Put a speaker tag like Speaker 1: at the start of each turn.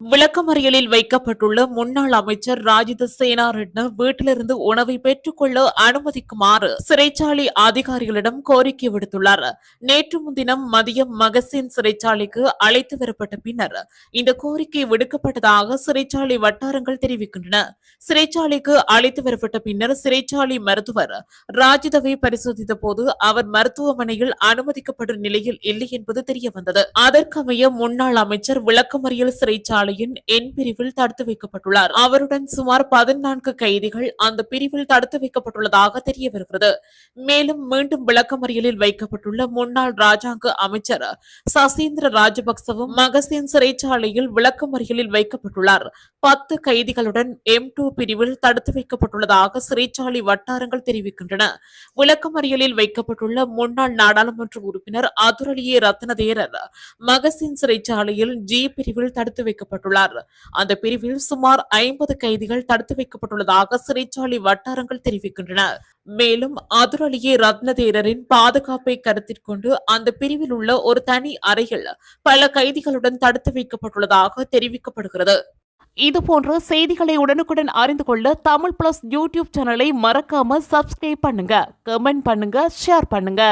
Speaker 1: விளக்கமறியலில் வைக்கப்பட்டுள்ள முன்னாள் அமைச்சர் ராஜித சேனாரட்ன வீட்டிலிருந்து உணவை பெற்றுக்கொள்ள அனுமதிக்குமாறு சிறைச்சாலை அதிகாரிகளிடம் கோரிக்கை விடுத்துள்ளார். நேற்று முன்தினம் மதியம் மகசின் சிறைச்சாலைக்கு அழைத்து வரப்பட்ட பின்னர் இந்த கோரிக்கை விடுக்கப்பட்டதாக சிறைச்சாலை வட்டாரங்கள் தெரிவிக்கின்றன. சிறைச்சாலைக்கு அழைத்து வரப்பட்ட பின்னர் சிறைச்சாலை மருத்துவர் ராஜிதவை பரிசோதித்த போது அவர் மருத்துவமனையில் அனுமதிக்கப்படும் நிலையில் இல்லை என்பது தெரியவந்தது. அதற்கமைய முன்னாள் அமைச்சர் விளக்கமறியல் சிறைச்சாலை சிறைச்சாலையின் என் பிரிவில் தடுத்து வைக்கப்பட்டுள்ளார். அவருடன் சுமார் பதினான்கு கைதிகள் அந்த பிரிவில் தடுத்து வைக்கப்பட்டுள்ளதாக தெரிய வருகிறது மேலும் மீண்டும் விளக்கமறியலில் வைக்கப்பட்டுள்ள முன்னாள் ராஜாங்க அமைச்சர் சசீந்திர ராஜபக்சவும் மகசின் சிறைச்சாலையில் விளக்கமறியலில் வைக்கப்பட்டுள்ளார். பத்து கைதிகளுடன் எம் டூ பிரிவில் தடுத்து வைக்கப்பட்டுள்ளதாக சிறைச்சாலை வட்டாரங்கள் தெரிவிக்கின்றன. விளக்கமறியலில் வைக்கப்பட்டுள்ள முன்னாள் நாடாளுமன்ற உறுப்பினர் அதுரலியே ரத்னதேரர் மகசின் சிறைச்சாலையில் ஜி பிரிவில் தடுத்து வைக்கப்பட்டுள்ளார். அந்த பிரிவில் சுமார் ஐம்பது கைதிகள் தடுத்து வைக்கப்பட்டுள்ளதாக சிறைச்சாலை வட்டாரங்கள் தெரிவிக்கின்றன. மேலும் அதுரலியே ரத்னதேரரின் பாதுகாப்பை கருத்தில் கொண்டு அந்த பிரிவில் உள்ள ஒரு தனி அறையில் பல கைதிகளுடன் தடுத்து வைக்கப்பட்டுள்ளதாக தெரிவிக்கப்படுகிறது. இதுபோன்ற செய்திகளை உடனுக்குடன் அறிந்து கொள்ள தமிழ் பிளஸ் யூடியூப் சேனலை மறக்காம சப்ஸ்கிரைப் பண்ணுங்க கமெண்ட் பண்ணுங்க ஷேர் பண்ணுங்க.